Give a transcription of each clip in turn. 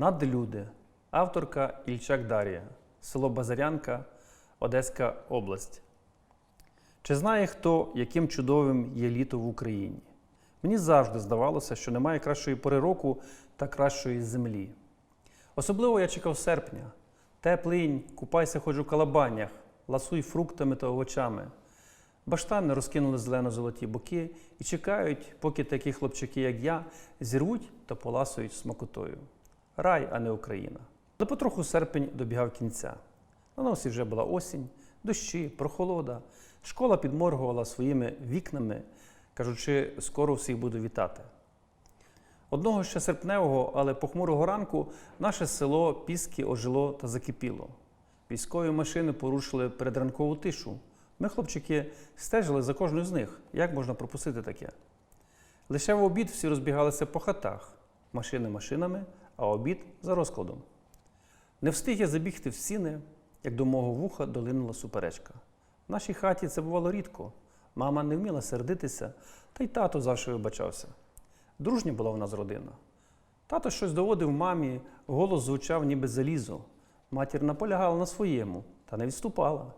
Надлюди. Авторка Ільчак Дар'я. Село Базарянка, Одеська область. Чи знає хто, яким чудовим є літо в Україні? Мені завжди здавалося, що немає кращої пори року та кращої землі. Особливо я чекав серпня. Теплинь, купайся хоч у калабанях, ласуй фруктами та овочами. Баштани розкинули зелено-золоті боки і чекають, поки такі хлопчики, як я, зірвуть та поласують смакотою. Рай, а не Україна. Але потроху серпень добігав кінця. На носі вже була осінь, дощі, прохолода. Школа підморгувала своїми вікнами, кажучи, скоро всіх буду вітати. Одного ще серпневого, але похмурого ранку наше село Піски ожило та закипіло. Військові машини порушили передранкову тишу. Ми, хлопчики, стежили за кожною з них. Як можна пропустити таке? Лише в обід всі розбігалися по хатах, машини машинами, а обід за розкладом. Не встиг я забігти в сіни, як до мого вуха долинула суперечка. В нашій хаті це бувало рідко. Мама не вміла сердитися, та й тато завжди вибачався. Дружня була в нас родина. Тато щось доводив мамі, голос звучав ніби залізо. Матір наполягала на своєму та не відступала.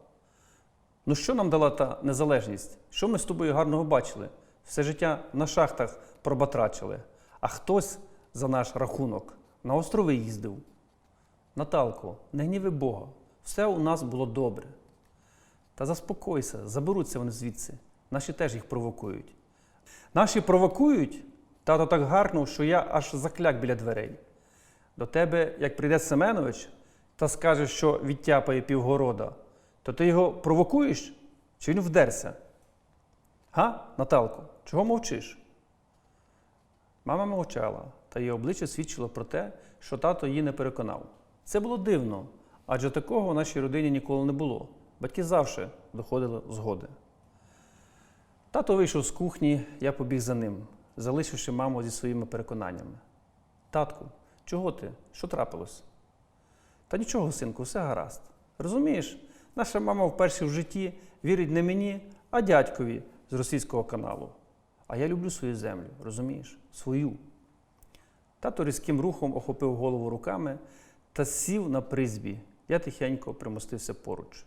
Ну що нам дала та незалежність? Що ми з тобою гарного бачили? Все життя на шахтах пробатрачили, а хтось за наш рахунок на острови їздив. Наталко, не гніви Бога, все у нас було добре. Та заспокойся, заберуться вони звідси. Наші теж їх провокують. Наші провокують, тато так гаркнув, що я аж закляк біля дверей. До тебе, як прийде Семенович та скаже, що відтяпає півгорода, то ти його провокуєш чи він вдерся? Га, Наталко, чого мовчиш? Мама мовчала, та її обличчя свідчило про те, що тато її не переконав. Це було дивно, адже такого в нашій родині ніколи не було. Батьки завжди доходили згоди. Тато вийшов з кухні, я побіг за ним, залишивши маму зі своїми переконаннями. Татку, чого ти? Що трапилось? Та нічого, синку, все гаразд. Розумієш, наша мама вперше в житті вірить не мені, а дядькові з російського каналу. А я люблю свою землю, розумієш? Свою. Тато різким рухом охопив голову руками та сів на призбі. Я тихенько примостився поруч.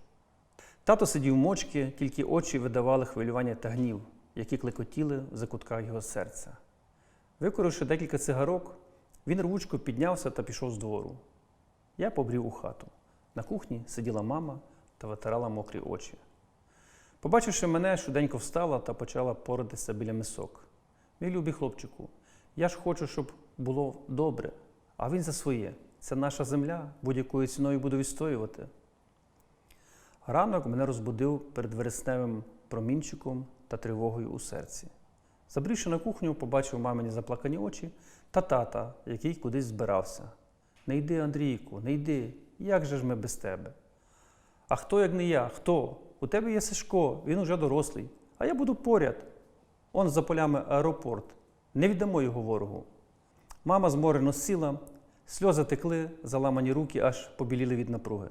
Тато сидів мочки, тільки очі видавали хвилювання та гнів, які клекотіли в закутках його серця. Викоривши декілька цигарок, він рвучко піднявся та пішов з двору. Я побрів у хату. На кухні сиділа мама та витирала мокрі очі. Побачивши мене, швиденько встала та почала поратися біля мисок. Мій любий хлопчику, я ж хочу, щоб було добре, а він за своє. Це наша земля, будь-якою ціною буду відстоювати. Ранок мене розбудив перед вересневим промінчиком та тривогою у серці. Забрівши на кухню, побачив мамині заплакані очі та тата, який кудись збирався. Не йди, Андрійку, не йди. Як же ж ми без тебе? А хто, як не я? Хто? У тебе є Сашко, він уже дорослий, а я буду поряд. Он за полями аеропорт. Не віддамо його ворогу. Мама зморено сіла, сльози текли, заламані руки аж побіліли від напруги.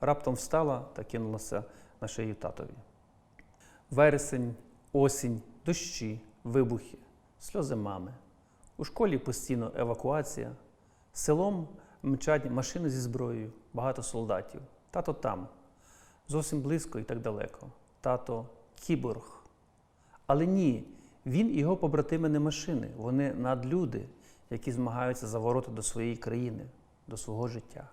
Раптом встала та кинулася на шию татові. Вересень, осінь, дощі, вибухи, сльози мами. У школі постійно евакуація. Селом мчать машини зі зброєю, багато солдатів. Тато там, зовсім близько і так далеко. Тато кіборг. Але ні, він і його побратими не машини, вони надлюди, які змагаються за ворота до своєї країни, до свого життя.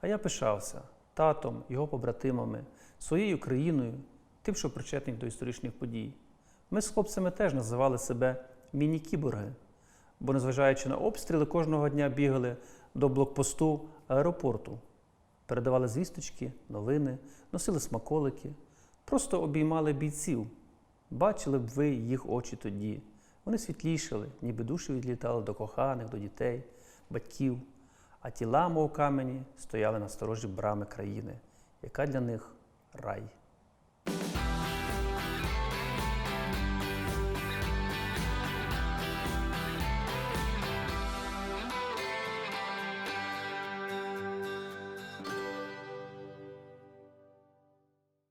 А я пишався татом, його побратимами, своєю країною, тим, що причетний до історичних подій. Ми з хлопцями теж називали себе міні-кіборги, бо, незважаючи на обстріли, кожного дня бігали до блокпосту аеропорту, передавали звісточки, новини, носили смаколики, просто обіймали бійців. Бачили б ви їх очі тоді. Вони світлішали, ніби душі відлітали до коханих, до дітей, батьків, а тіла, мов камені, стояли на сторожі брами країни, яка для них рай.